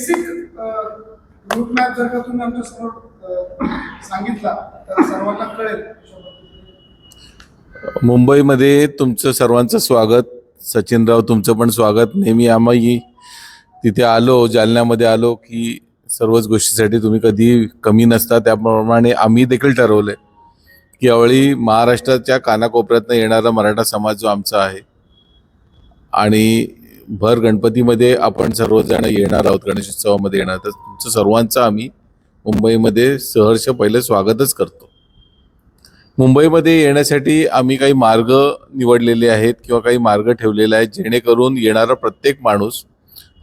Basic route map जर का तुम्ही आमच्यासमोर सांगितला तर सर्वांना कळेल. मुंबईमध्ये तुमचं सर्वांचं स्वागत. सचिनराव तुमचं पण स्वागत. नेहमी आम्ही तिथे आलो जालन्यामध्ये आलो की सर्वच गोष्टीसाठी तुम्ही कधी कमी नसता. त्याप्रमाणे आम्ही देखील ठरवलं की यावेळी महाराष्ट्राच्या कानाकोपऱ्यातनं येणारा मराठा समाज जो आमचा आहे आणि भर गणपतीमध्ये आपण सर्वजण येणार आहोत गणेशोत्सवामध्ये येणार तर तुमचं सर्वांचं आम्ही मुंबईमध्ये सहर्ष पहिले स्वागतच करतो. मुंबईमध्ये येण्यासाठी आम्ही काही मार्ग निवडलेले आहेत किंवा काही मार्ग ठेवलेले आहेत जेणेकरून येणारा प्रत्येक माणूस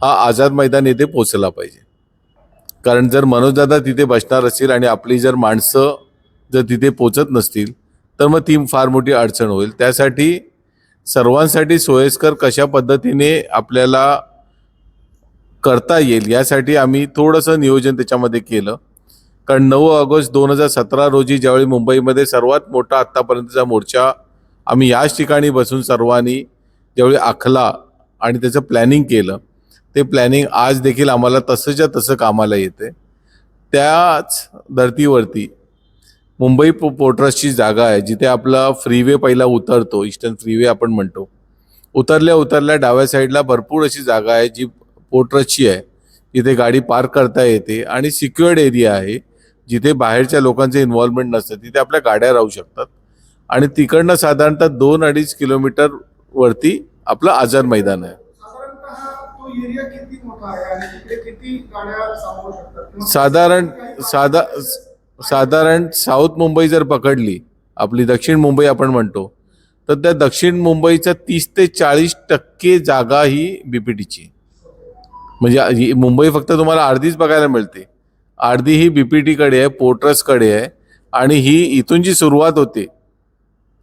हा आझाद मैदान येथे पोचला पाहिजे. कारण जर मनोजदादा तिथे बसणार असतील आणि आपली जर माणसं जर तिथे पोचत नसतील तर मग ती फार मोठी अडचण होईल. त्यासाठी सर्वांसाठी सोयीस्कर कशा पद्धतीने आपल्याला करता येईल यासाठी आम्ही थोडंसं नियोजन त्याच्यामध्ये केलं. कारण नऊ ऑगस्ट दोन हजार सतरा रोजी ज्यावेळी मुंबईमध्ये सर्वात मोठा आत्तापर्यंतचा मोर्चा आम्ही याच ठिकाणी बसून सर्वांनी ज्यावेळी आखला आणि त्याचं प्लॅनिंग केलं ते प्लॅनिंग आज देखील आम्हाला तसंच्या तसं कामाला येते. त्याच धर्तीवरती मुंबई पो पोर्ट्रसची जागा आहे जिथे आपला फ्रीवे पहिला उतरतो ईस्टर्न फ्रीवे आपण म्हणतो. उतरल्या उतरल्या डाव्या साईडला भरपूर अशी जागा आहे जी पोर्ट्रसची आहे. जिथे गाडी पार्क करता येते आणि सिक्युअर्ड एरिया आहे जिथे बाहेरच्या लोकांचं इन्व्हॉल्वमेंट नसतं. तिथे आपल्या गाड्या राहू शकतात. आणि तिकडनं साधारणतः दोन अडीच किलोमीटर वरती आपलं आझाद मैदान आहे. साधारण साधा साधारण साऊथ मुंबई जर पकडली आपली दक्षिण मुंबई आपण म्हणतो तर त्या दक्षिण मुंबईचा तीस ते चाळीस टक्के जागा ही बीपीटीची. म्हणजे मुंबई फक्त तुम्हाला अर्धीच बघायला मिळते. अर्धी ही बीपीटीकडे आहे पोर्ट्रसकडे आहे आणि ही इथून जी सुरुवात होते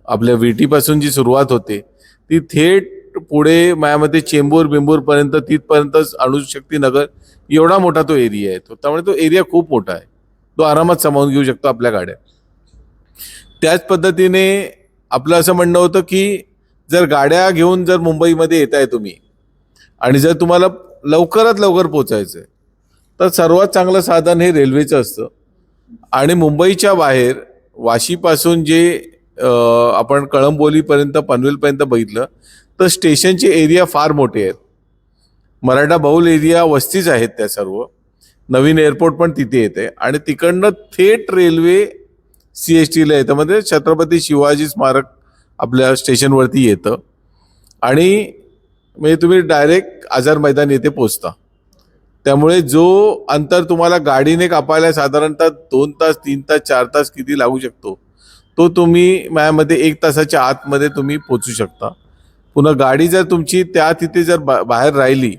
आपल्या विटीपासून जी सुरुवात होते ती थेट पुढे माझ्यामध्ये चेंबूर बिंबूरपर्यंत तिथपर्यंतच अणुशक्ती नगर एवढा मोठा तो एरिया आहे. तो त्यामुळे तो एरिया खूप मोठा आहे. तो आरामात सामावून घेऊ शकतो आपल्या गाड्या. त्याच पद्धतीने आपलं असं म्हणणं होतं की जर गाड्या घेऊन जर मुंबईमध्ये येत आहे तुम्ही आणि जर तुम्हाला लवकरात लवकर पोचायचं आहे तर सर्वात चांगलं साधन हे रेल्वेचं असतं. आणि मुंबईच्या बाहेर वाशीपासून जे आपण कळंबोलीपर्यंत पनवेलपर्यंत बघितलं तर स्टेशनचे एरिया फार मोठे आहेत. मराठा बहुल एरिया वस्तीच आहेत त्या सर्व. नवीन एअरपोर्ट पण तिथे येते. आणि तिकडनं थेट रेल्वे सी एस टीला येतं. म्हणजे छत्रपती शिवाजी स्मारक आपल्या स्टेशनवरती येतं. आणि म्हणजे तुम्ही डायरेक्ट आझाद मैदान येथे पोचता त्यामुळे जो अंतर तुम्हाला गाडीने कापायला साधारणतः दोन तास तीन तास चार तास किती लागू शकतो तो तुम्ही माझ्यामध्ये एक तासाच्या आतमध्ये तुम्ही पोचू शकता. पुन्हा गाडी जर तुमची त्या तिथे जर बा बाहेर राहिली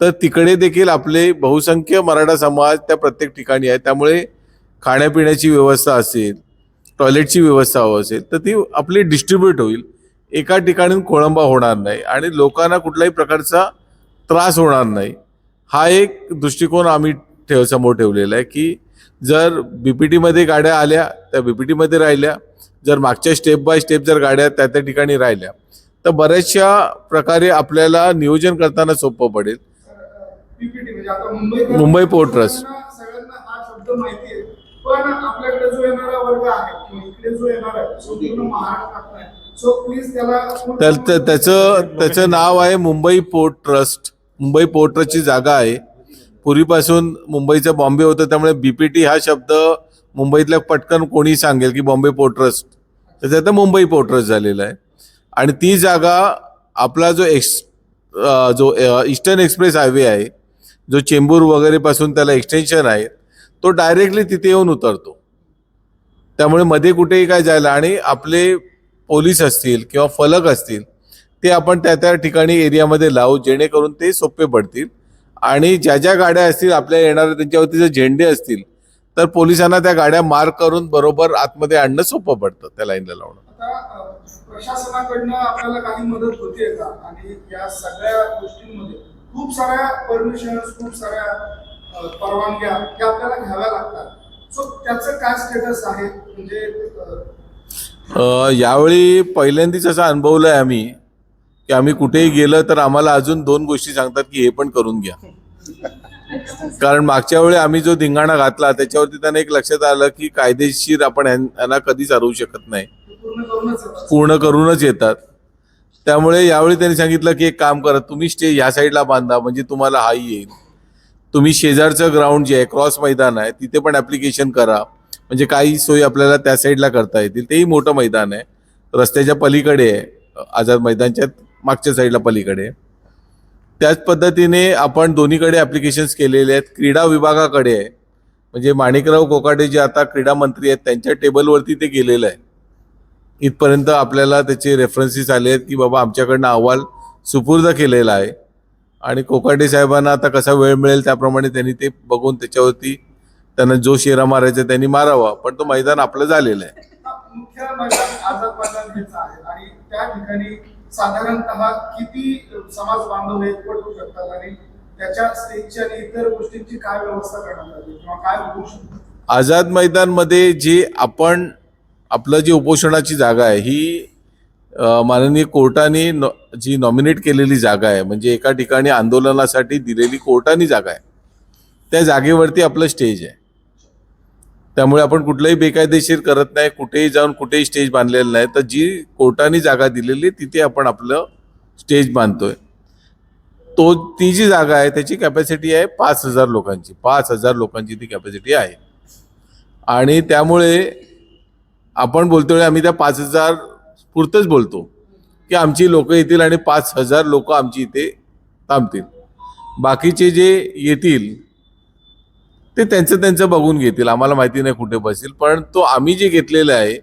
तर तिकडे देखील आपले बहुसंख्य मराठा समाज त्या प्रत्येक ठिकाणी आहे. त्यामुळे खाण्यापिण्याची व्यवस्था असेल टॉयलेटची व्यवस्था हवं असेल तर ती आपली डिस्ट्रीब्यूट होईल. एका ठिकाणी खोळंबा होणार नाही आणि लोकांना कुठल्याही प्रकारचा त्रास होणार नाही. हा एक दृष्टिकोन आम्ही ठेव समोर ठेवलेला आहे की जर बी पी टीमध्ये गाड्या आल्या त्या बी पी टीमध्ये राहिल्या. जर मागच्या स्टेप बाय स्टेप जर गाड्या त्या त्या ठिकाणी राहिल्या तर बऱ्याचशा प्रकारे आपल्याला नियोजन करताना सोपं पडेल. पीपीटी म्हणजे आता मुंबई मुंबई पोर्ट ट्रस्ट. सगळ्यांना हा शब्द माहिती आहे. पण आपल्याकडे जो येणारा वर्ग आहे किंवा इकडे जो येणार आहे सो पूर्ण महाराष्ट्रात नाही. सो प्लीज त्याला पूर्ण- तर त्या- त्याचं त्याचं नाव आहे Mumbai port trust. Mumbai port ट्रस्टची जागा आहे. पूर्वीपासून मुंबईचं बॉम्बे होतं त्यामुळे बीपीटी हा शब्द मुंबईतल्या पटकन कोणी सांगेल की बॉम्बे पोर्ट ट्रस्ट. त्याचं आता मुंबई पोर्ट ट्रस्ट झालेलं आहे. आणि ती जागा आपला जो एक्स जो ईस्टर्न एक्सप्रेस हायवे आहे जो चेंबूर वगैरेपासून त्याला एक्सटेन्शन आहे तो डायरेक्टली तिथे येऊन उतरतो. त्यामुळे मध्ये कुठेही काय जायला आणि आपले पोलीस असतील किंवा फलक असतील ते आपण त्या त्या ठिकाणी एरियामध्ये लावू जेणेकरून ते सोपे पडतील. आणि ज्या ज्या गाड्या असतील आपल्या येणाऱ्या त्यांच्यावरती जर झेंडे असतील तर पोलिसांना त्या गाड्या मार्क करून बरोबर आतमध्ये आणणं सोपं पडतं त्या लाईनला लावणं. प्रशासनाकडनं आपल्याला काही मदत होते का? आणि या सगळ्या गोष्टींमध्ये खूप साऱ्या परमिशन खूप साऱ्या परवानग्या त्या आपल्याला घ्याव्या लागतात. सो त्याचं काय स्टेटस आहे? म्हणजे यावेळी पहिल्यांदाच असं अनुभवलं आहे आम्ही की आम्ही कुठेही गेलं तर आम्हाला अजून दोन गोष्टी सांगतात की हे पण करून घ्या. कारण मागच्या वेळी आम्ही जो धिंगाणा घातला त्याच्यावरती त्यांना एक लक्षात आलं की कायदेशीर आपण यांना कधीच हरवू शकत नाही. पूर्ण करूनच येतात. त्यामुळे यावेळी त्यांनी सांगितलं की एक काम करा तुम्ही स्टेज ह्या साईडला बांधा म्हणजे तुम्हाला हाई येईल. तुम्ही शेजारचं ग्राउंड जे आहे क्रॉस मैदान आहे तिथे पण ॲप्लिकेशन करा. म्हणजे काही सोयी आपल्याला त्या साईडला करता येतील. तेही मोठं मैदान आहे. रस्त्याच्या पलीकडे आहे. आझाद मैदानच्या मागच्या साईडला पलीकडे त्याच पद्धतीने आपण दोन्हीकडे ॲप्लिकेशन्स केलेले आहेत. क्रीडा विभागाकडे आहे. म्हणजे माणिकराव कोकाटे जे आता क्रीडा मंत्री आहेत त्यांच्या टेबलवरती ते गेलेलं आहे इथपर्यंत आपल्याला त्याचे रेफरन्सेस आले आहेत की बाबा आमच्याकडनं अहवाल सुपूर्द केलेला आहे. आणि कोकाटे साहेबांना आता कसा वेळ मिळेल त्याप्रमाणे त्यांनी ते बघून त्याच्यावरती त्यांना जो शेरा मारायचा त्यांनी मारावा. पण तो मैदान आपलं झालेलं आहे. आझाद मैदान हेच आहे. आणि त्या ठिकाणी साधारणतः किती समाज बांधव एकवट होऊ शकतात आणि त्याच्या स्टेजची आणि इतर गोष्टींची काय व्यवस्था करण्यात आली? किंवा काय होऊ शकतं आझाद मैदानमध्ये जे आपण आपलं जी उपोषणाची जागा आहे ही माननीय कोर्टाने नॉ जी नॉमिनेट केलेली जागा आहे म्हणजे एका ठिकाणी आंदोलनासाठी दिलेली कोर्टाने जागा आहे त्या जागेवरती आपलं स्टेज आहे. त्यामुळे आपण कुठलंही बेकायदेशीर करत नाही कुठेही जाऊन कुठेही स्टेज बांधलेलं नाही तर जी कोर्टाने जागा दिलेली आहे, तिथे आपण आपलं स्टेज बांधतोय. तो ती जी जागा आहे त्याची कॅपॅसिटी आहे पाच हजार लोकांची पाच हजार लोकांची ती कॅपॅसिटी आहे. आणि त्यामुळे आपण बोलतोय आम्ही त्या पाच हजार पुरतंच बोलतो की आमची लोक येतील आणि पाच हजार लोक आमची इथे थांबतील. बाकीचे जे येतील ते त्यांचं त्यांचं बघून घेतील. आम्हाला माहिती नाही कुठे बसेल पण तो आम्ही जे घेतलेलं आहे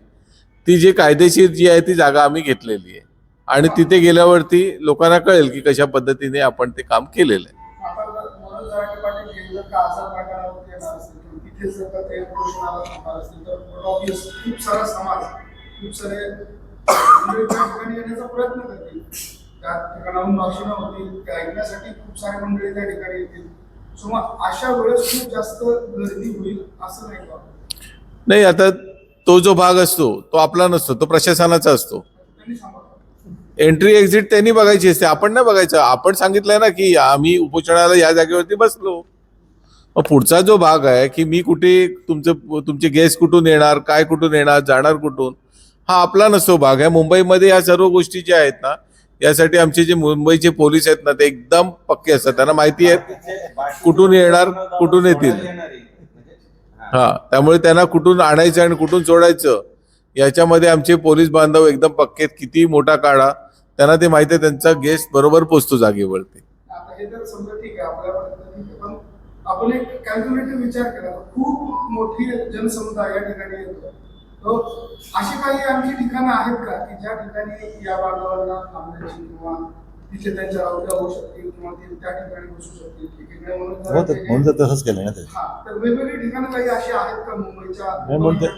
ती जे कायदेशीर जी आहे ती जागा आम्ही घेतलेली आहे. आणि तिथे गेल्यावरती लोकांना कळेल की कशा पद्धतीने आपण ते काम केलेलं आहे. हे जर का थांबणार असतील तर खूप सारा समाज खूप सारे ठिकाणी येण्याचा प्रयत्न करतील. त्या ठिकाणाहून भाषणं होतील ते ऐकण्यासाठी खूप सारे मंडळी त्या ठिकाणी येतील. सो मग अशा वेळेस खूप जास्त गर्दी होईल असं नाही का? नाही आता तो जो भाग असतो तो आपला नसतो तो प्रशासनाचा असतो. एंट्री एक्झिट त्यांनी बघायची असते. आपण नाही बघायचं. आपण सांगितलंय ना की आम्ही उपोषणाला या जागेवरती बसलो. मग पुढचा जो भाग आहे की मी कुठे तुमचे तुमचे गेस्ट कुठून येणार काय कुठून येणार जाणार कुठून हा आपला नसतो भाग आहे मुंबईमध्ये या सर्व गोष्टी ज्या आहेत ना यासाठी आमचे जे मुंबईचे पोलीस आहेत ना ते एकदम पक्के असतात त्यांना माहिती आहे कुठून येणार, कुठून येतील. हा त्यामुळे त्यांना कुठून आणायचं आणि कुठून सोडायचं याच्यामध्ये आमचे पोलीस बांधव एकदम पक्के आहेत. किती मोठा काढा त्यांना ते माहिती आहे त्यांचा गेस्ट बरोबर पोचतो जागेवरती आपण एक कॅल्क्युलेटिव्ह विचार केला. तर खूप मोठी जनसमुदाय या ठिकाणी येतो. तो अशी काही आमची ठिकाणं आहेत का की ज्या ठिकाणी या बांधवांना थांबण्याची किंवा तिथे त्यांच्या रावट्या होऊ शकतील किंवा ते त्या ठिकाणी बसू शकतील. म्हणून हो तर तसंच केलं ना ते. हा तर वेगवेगळी ठिकाणं काही अशी आहेत का मुंबईच्या?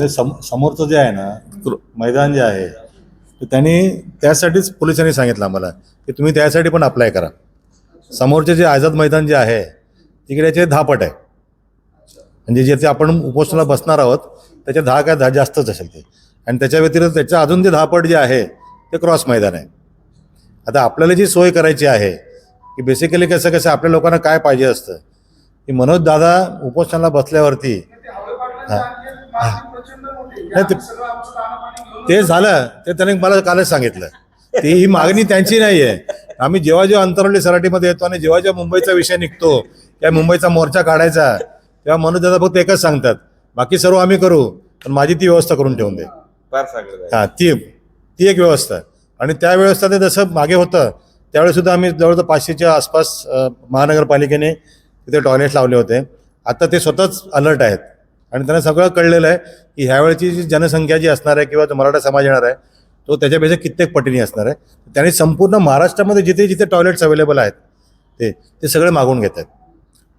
हे समोरचं जे आहे ना मैदान जे आहे तर त्यांनी त्यासाठीच पोलिसांनी सांगितलं आम्हाला की तुम्ही त्यासाठी पण अप्लाय करा. समोरचे जे आझाद मैदान जे आहे तिकडे याचे दहा पट आहे. म्हणजे जे ते आपण उपोषणाला बसणार आहोत त्याच्या दहा काय दहा जास्तच असेल ते. आणि त्याच्या व्यतिरिक्त त्याच्या अजून जे दहा पट जे आहे ते क्रॉस मैदान आहे. आता आपल्याला जी सोय करायची आहे की बेसिकली कसं कसं आपल्या लोकांना काय पाहिजे असतं की मनोज दादा उपोषणाला बसल्यावरती ते नाही, ते- ते झालं ते त्याने मला कालच सांगितलं. ती ही मागणी त्यांची नाही आहे आम्ही जेव्हा जेव्हा अंतरवली सराटीमध्ये येतो आणि जेव्हा जेव्हा मुंबईचा विषय निघतो या मुंबईचा मोर्चा काढायचा. तेव्हा मनोज दादा फक्त एकच सांगतात बाकी सर्व आम्ही करू पण माझी ती व्यवस्था करून ठेवून दे. हां ती ती एक व्यवस्था. आणि त्या व्यवस्था ते जसं मागे होतं त्यावेळेस सुद्धा आम्ही जवळजवळ पाचशेच्या आसपास महानगरपालिकेने तिथे टॉयलेट लावले होते. आता ते स्वतःच अलर्ट आहेत. आणि त्यांना सगळं कळलेलं आहे की ह्यावेळची जी जनसंख्या जी असणार आहे किंवा जो मराठा समाज येणार आहे तो त्याच्यापेक्षा कित्येक पटीने असणार आहे. त्यांनी संपूर्ण महाराष्ट्रामध्ये जिथे जिथे टॉयलेट्स अवेलेबल आहेत ते ते सगळे मागून घेत आहेत.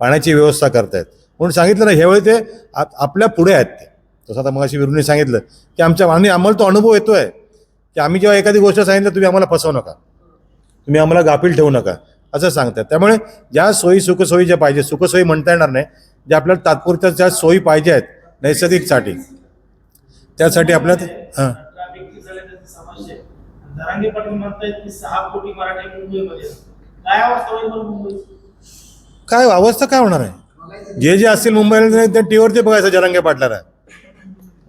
पाण्याची व्यवस्था करतायत. म्हणून सांगितलं ना ह्यावेळी ते आपल्या पुढे आहेत ते. तसं आता मग अशी विरुणी सांगितलं की आमच्या आणि आम्हाला तो अनुभव येतो आहे की आम्ही जेव्हा एखादी गोष्ट सांगितलं तुम्ही आम्हाला फसवू नका. तुम्ही आम्हाला गाफील ठेवू नका असं सांगतात. त्यामुळे ज्या सोयी सुखसोयी ज्या पाहिजे सुखसोयी म्हणता येणार नाही ज्या आपल्याला तात्पुरत्या ज्या सोयी पाहिजे आहेत नैसर्गिकसाठी त्यासाठी आपल्या हां. पाटील की सहा कोटी मराठी मुंबईमध्ये. काय अवस्था होईल मुंबईची? काय अवस्था काय होणार आहे? जे जे असतील मुंबईला त्या टीव्हीवरती बघायचं जरंगे पाटलाला.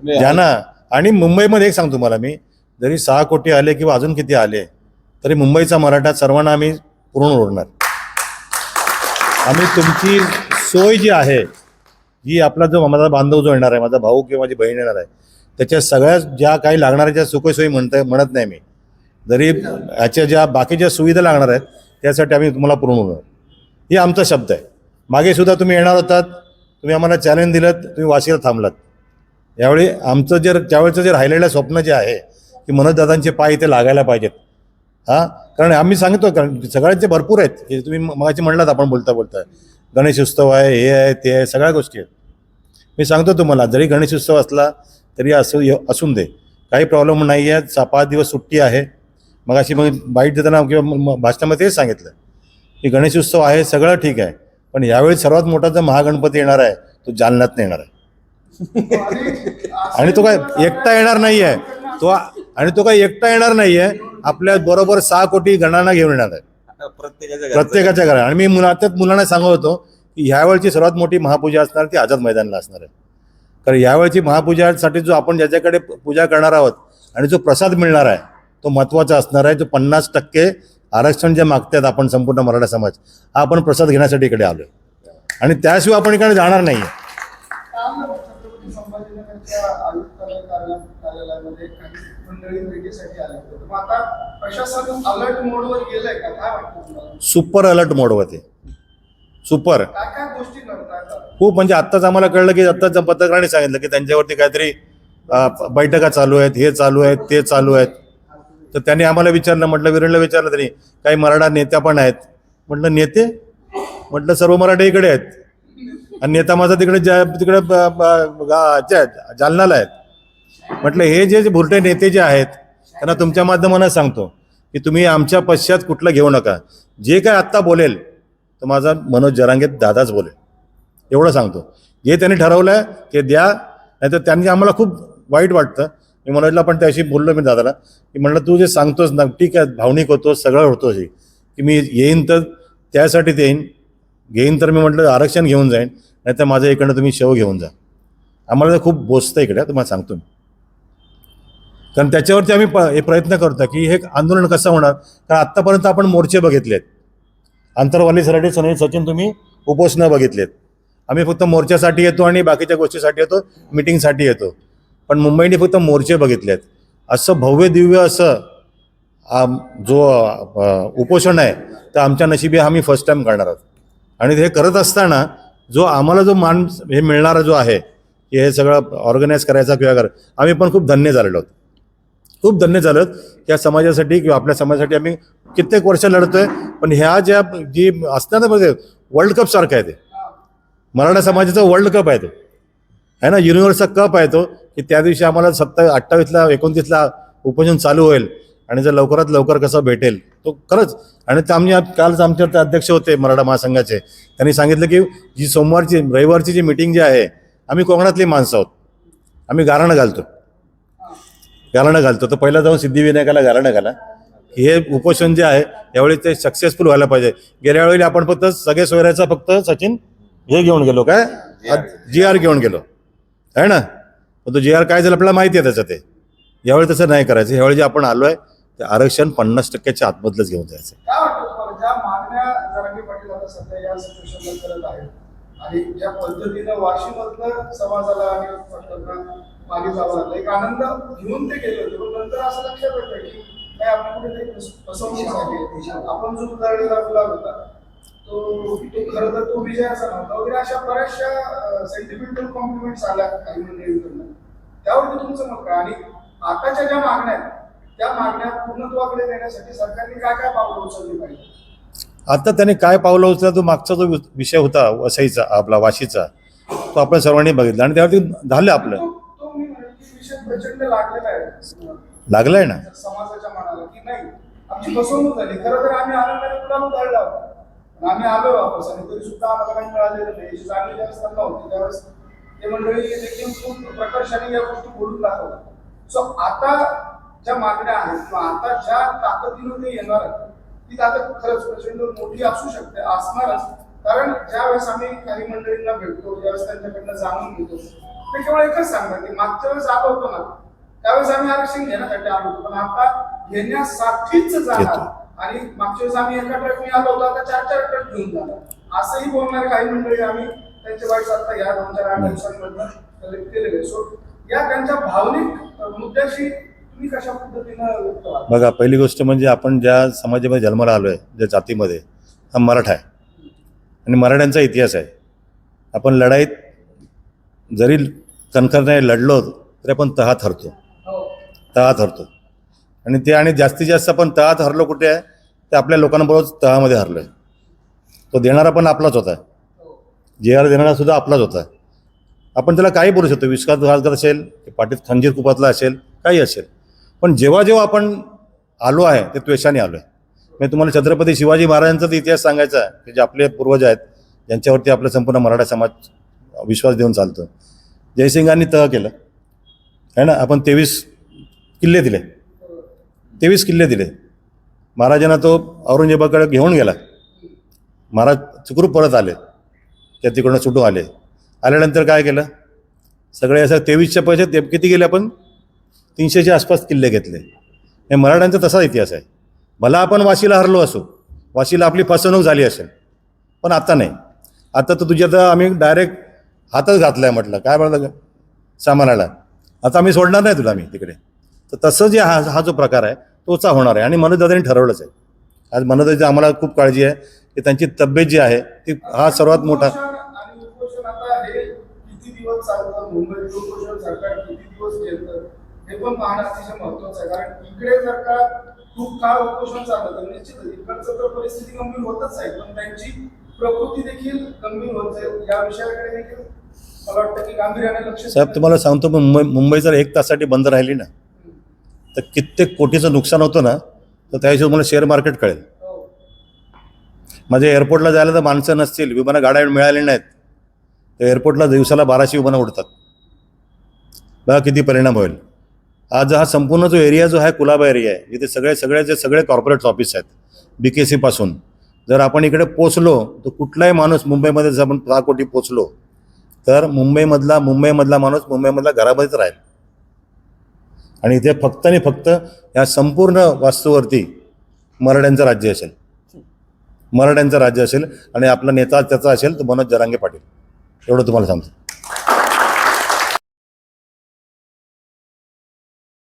ज्यांना आणि मुंबईमध्ये एक सांगतो तुम्हाला मी. जरी सहा कोटी आले किंवा अजून किती आले तरी मुंबईचा मराठा सर्वांना आम्ही पूर्ण ओढणार. आम्ही तुमची सोय जी आहे जी आपला जो माझा बांधव जो येणार आहे माझा भाऊ किंवा माझी बहीण येणार आहे त्याच्या सगळ्या ज्या काही लागणाऱ्या ज्या सुखसोयी म्हणता म्हणत नाही मी. जरी ह्याच्या ज्या बाकीच्या सुविधा लागणार आहेत त्यासाठी आम्ही तुम्हाला पूर्ण होणार ही आमचा शब्द आहे. मागे सुद्धा तुम्ही येणार होतात. तुम्ही आम्हाला चॅलेंज दिलं तुम्ही वाशीला थांबलात. यावेळी आमचं जे त्यावेळेचं जे राहिलेलं स्वप्न जे आहे की मनोजदादांचे पाय इथे लागायला पाहिजेत. हां? कारण आम्ही सांगतो कारण सगळ्यांचे भरपूर आहेत की तुम्ही मगाशी म्हणलात आपण बोलता बोलता गणेश उत्सव आहे हे आहे ते आहे सगळ्या गोष्टी आहेत. मी सांगतो तुम्हाला जरी गणेश उत्सव असला तरी असू असून दे. काही प्रॉब्लेम नाही आहे सहा पाच दिवस सुट्टी आहे. मग अशी मग बाईट देताना किंवा भाषणामध्ये तेच सांगितलं. की गणेश उत्सव आहे सगळं ठीक आहे. पण यावेळी सर्वात मोठा जो महागणपती येणार आहे तो जालन्यात येणार आहे. आणि तो काय एकटा येणार नाही आहे. तो आणि तो काय एकटा येणार नाही आहे. आपल्या बरोबर सहा कोटी गणांना घेऊन येणार आहे. प्रत्येकाच्या घरात आणि मी मुला त्यात मुलांना सांगत होतो की ह्यावेळची सर्वात मोठी महापूजा असणार ती आझाद मैदानला असणार आहे. कारण यावेळची महापूजासाठी जो आपण ज्याच्याकडे पूजा करणार आहोत आणि जो प्रसाद मिळणार आहे तो महत्त्वाचा असणार आहे. जो पन्नास टक्के आरक्षण जे मागतात आपण संपूर्ण मराठा समाज हा आपण प्रसाद घेण्यासाठी इकडे आलो आणि त्याशिवाय आपण इकडे जाणार नाही सुपर अलर्ट संभाजीनगरच्या होते अलर्ट मोडवर सुपर. खूप म्हणजे आत्ताच आम्हाला कळलं की आत्ताच पत्रकारांनी सांगितलं की त्यांच्यावरती काहीतरी बैठका चालू आहेत हे चालू आहेत ते चालू आहेत. तर त्यांनी आम्हाला विचारलं म्हटलं विरणला विचारलं तरी काही मराठा नेत्या पण आहेत. म्हटलं नेते? म्हटलं सर्व मराठे इकडे आहेत. आणि नेता माझा तिकडे जा तिकडे ब- ब- गा- आहेत. म्हटलं हे जे जे भुरटे नेते जे आहेत त्यांना तुमच्या माध्यमानं सांगतो की तुम्ही आमच्या पश्चात कुठलं घेऊ नका. जे काय आत्ता बोलेल तर माझा मनोज जरांगेत दादाच बोलेल. एवढं सांगतो. जे त्यांनी ठरवलं आहे ते द्या. नाहीतर त्यांनी आम्हाला खूप वाईट वाटतं. मी मनोजला पण त्याशी बोललो मी दादाला की म्हणलं तू जे सांगतोस ना ठीक आहे भावनिक होतोस सगळं होतोस हे. की मी येईन तर त्यासाठीच येईन. घेईन तर मी म्हटलं आरक्षण घेऊन जाईन नाहीतर माझ्या इकडनं तुम्ही शव घेऊन जा. आम्हाला तर खूप बोचतं इकडे तुम्हाला सांगतो मी. कारण त्याच्यावरती आम्ही प हे प्रयत्न करतो की हे आंदोलन कसं होणार? कारण आत्तापर्यंत आपण मोर्चे बघितलेत. आंतरवालीसाठी सनी सचिन तुम्ही उपोषणं बघितलेत. आम्ही फक्त मोर्चासाठी येतो आणि बाकीच्या गोष्टीसाठी येतो मिटिंगसाठी येतो. पण मुंबईने फक्त मोर्चे बघितलेत. असं भव्य दिव्य असं आम- जो उपोषण आहे तर आमच्या नशिबी आम्ही फर्स्ट टाईम करणार आहोत. आणि हे करत असताना जो आम्हाला जो मान हे मिळणारा जो आहे की हे सगळं ऑर्गनाईज करायचा किंवा कर आम्ही पण खूप धन्य झालेलो आहोत. खूप धन्य झालं या समाजासाठी किंवा आपल्या समाजासाठी आम्ही कित्येक वर्ष लढतोय पण ह्या ज्या जी असतात ना म्हणजे वर्ल्ड कप सारखं आहे ते. मराठा समाजाचा वर्ल्ड कप आहे तो. आहे ना युनिव्हर्सचा कप आहे तो की त्या दिवशी आम्हाला सत्ता अठ्ठावीसला एकोणतीसला उपोषण चालू होईल आणि जर लवकरात लवकर कसं भेटेल तो खरंच. आणि ते आम्ही कालच आमचे ते अध्यक्ष होते मराठा महासंघाचे. त्यांनी सांगितलं की जी सोमवारची रविवारची जी मिटिंग जी आहे आम्ही कोकणातली माणसं आहोत. आम्ही गारणं घालतो. गारणं घालतो. तर पहिला जाऊन सिद्धिविनायकाला गारणं घाला. हे उपोषण जे आहे यावेळी ते सक्सेसफुल व्हायला पाहिजे. गेल्या वेळी आपण फक्त सगळे सोयऱ्याचा फक्त सचिन हे घेऊन गेलो काय? जी आर घेऊन गेलो. आहे ना? मग तो जे आर काय झालं आपल्याला माहिती आहे त्याचं ते. यावेळी तसं नाही करायचं. यावेळी जे आपण आलो आहे ते आरक्षण पन्नास टक्क्याच्या आतमधलंच घेऊन जायचं आणि ज्या पद्धतीनं समाजाला आणि मागे जावं लागलं एक आनंद घेऊन ते गेले होते पण नंतर असं लक्षात येतं की काय कुठेतरी फसवणूक झाली आपण जो उदाहरण दाखवला होता तो खरं तर तो विजयाचा नव्हता वगैरे अशा बऱ्याचशा सेंटिमेंटल कॉम्प्लिमेंट्स आल्या काही मंडळींकडनं त्यावरती तुमचं मत काय आणि आताच्या ज्या मागण्या आहेत त्या मागण्या पूर्णत्वाकडे नेण्यासाठी सरकारने काय काय पावलं उचलली पाहिजे? आता त्याने काय पावलं उचलला तो मागचा जो विषय होता वसईचा आपला वाशीचा तो आपण सर्वांनी बघितला. आणि त्यावरती झालं आपलं. प्रचंड लागलेला आहे. लागलंय ना? समाजाच्या मनाला की नाही? आमची फसवणूक झाली. खरं तर आम्ही आनंदाने होता पण आम्ही आलो वापस आणि तरी सुद्धा आम्हाला काही मिळालेलं नाही. याची जागी ज्या असताना होती त्यावेळेस ते मंडळी देखील खूप प्रकर्षाने या गोष्टी बोलून दाखवल्या सो आता ज्या मागण्या आहेत किंवा आता ज्या ताकदीनं ते येणार आहेत ती ताकद खरंच प्रचंड मोठी असू शकते असणारच. कारण ज्या वेळेस आम्ही काही मंडळींना भेटतो ज्यावेळेस त्यांच्याकडनं जाणून घेतो ते केवळ एकच सांगतात की मागच्या वेळेस आलो होतो ना त्यावेळेस आम्ही आरक्षण घेण्यासाठी आलो होतो पण आता घेण्यासाठीच जाणार. आणि मागच्या वेळेस आम्ही एका ट्रकने आलो होतो आता चार चार ट्रक घेऊन जाणार असंही बोलणारे काही मंडळी आम्ही त्यांचे वाईट आता या दोन चार आठ दिवसांमधनं कलेक्ट केलेले सो या त्यांच्या भावनिक मुद्द्याशी तुम्ही कशा पद्धतीनं व्यक्त व्हाल? बघा पहिली गोष्ट म्हणजे आपण ज्या समाजामध्ये जन्माला आलो आहे ज्या जातीमध्ये हा मराठा आहे. आणि मराठ्यांचा इतिहास आहे. आपण लढाईत जरी कणखरने लढलो तरी आपण तहात हरतो. हो. तहात हरतो. आणि ते आणि जास्तीत जास्त आपण तळात हरलो कुठे आहे ते आपल्या लोकांबरोबर तहामध्ये हरलो आहे. तो देणारा पण आपलाच होता. जे आर देणारा सुद्धा आपलाच होता. आपण त्याला काही बोलू शकतो. विश्वासघातक असेल की पाठीत खंजीर कुपातला असेल काही असेल. पण जेव्हा जेव्हा आपण आलो आहे ते त्वेषाने आलो आहे. म्हणजे तुम्हाला छत्रपती शिवाजी महाराजांचाच इतिहास सांगायचा आहे की जे आपले पूर्वज आहेत ज्यांच्यावरती आपला संपूर्ण मराठा समाज विश्वास देऊन चालतो. जयसिंगांनी तह केलं. आहे ना? आपण तेवीस किल्ले दिले. तेवीस किल्ले दिले. महाराजांना तो औरंगजेबाकडे घेऊन गेला. महाराज चुकरू परत आले. त्या तिकडनं सुटून आले. आल्यानंतर काय केलं? सगळे असं तेवीसच्या पैसे ते किती गेले आपण? तीनशेच्या आसपास किल्ले घेतले. हे मराठ्यांचा तसा इतिहास आहे. भला आपण वाशीला हरलो असो वाशीला आपली फसवणूक झाली असेल पण आता नाही. आता तर तुझ्या तर आम्ही डायरेक्ट हातच घातला आहे म्हटलं. काय म्हणलं सामानाला. आता आम्ही सोडणार नाही तुला आम्ही तिकडे. तर तसं जे हा हा जो प्रकार आहे तोचा होणार आहे. आणि मनोजदादांनी ठरवलंच आहे. आज मनोजदाची आम्हाला खूप काळजी आहे की त्यांची तब्येत जी आहे ती हा सर्वात मोठा हे पण पाहणं अतिशय महत्वाचं आहे कारण इकडे जर का खूप काळ उपोषण चाललं तर इकडचं तर परिस्थिती गंभीर होतच आहे पण त्यांची प्रकृती देखील गंभीर होत या विषयाकडे देखील मला वाटतं की गांभीर्याने लक्ष साहेब तुम्हाला सांगतो मुंबई मुंबई जर एक तासासाठी बंद राहिली ना तर कित्येक कोटीचं नुकसान होतं ना तर त्या हिशोबाने मला शेअर मार्केट कळेल. म्हणजे माझ्या एअरपोर्टला जायला तर माणसं नसतील विमानं गाड्या मिळाल्या नाहीत. तर एअरपोर्टला दिवसाला बाराशे विमानं उडतात. बघा किती परिणाम होईल. आज हा संपूर्ण जो एरिया जो आहे कुलाबा एरिया आहे जिथे सगळे सगळ्याचे सगळे कॉर्पोरेट ऑफिस आहेत बी के सीपासून जर आपण इकडे पोचलो तर कुठलाही माणूस मुंबईमध्ये जर आपण दहा कोटी पोचलो तर मुंबईमधला मुंबईमधला माणूस मुंबईमधल्या घरामध्येच राहील. आणि इथे फक्त आणि फक्त या संपूर्ण वास्तूवरती मराठ्यांचं राज्य असेल. मराठ्यांचं राज्य असेल आणि आपला नेता त्याचा असेल तर मनोज जरांगे पाटील. एवढं तुम्हाला सांगतो.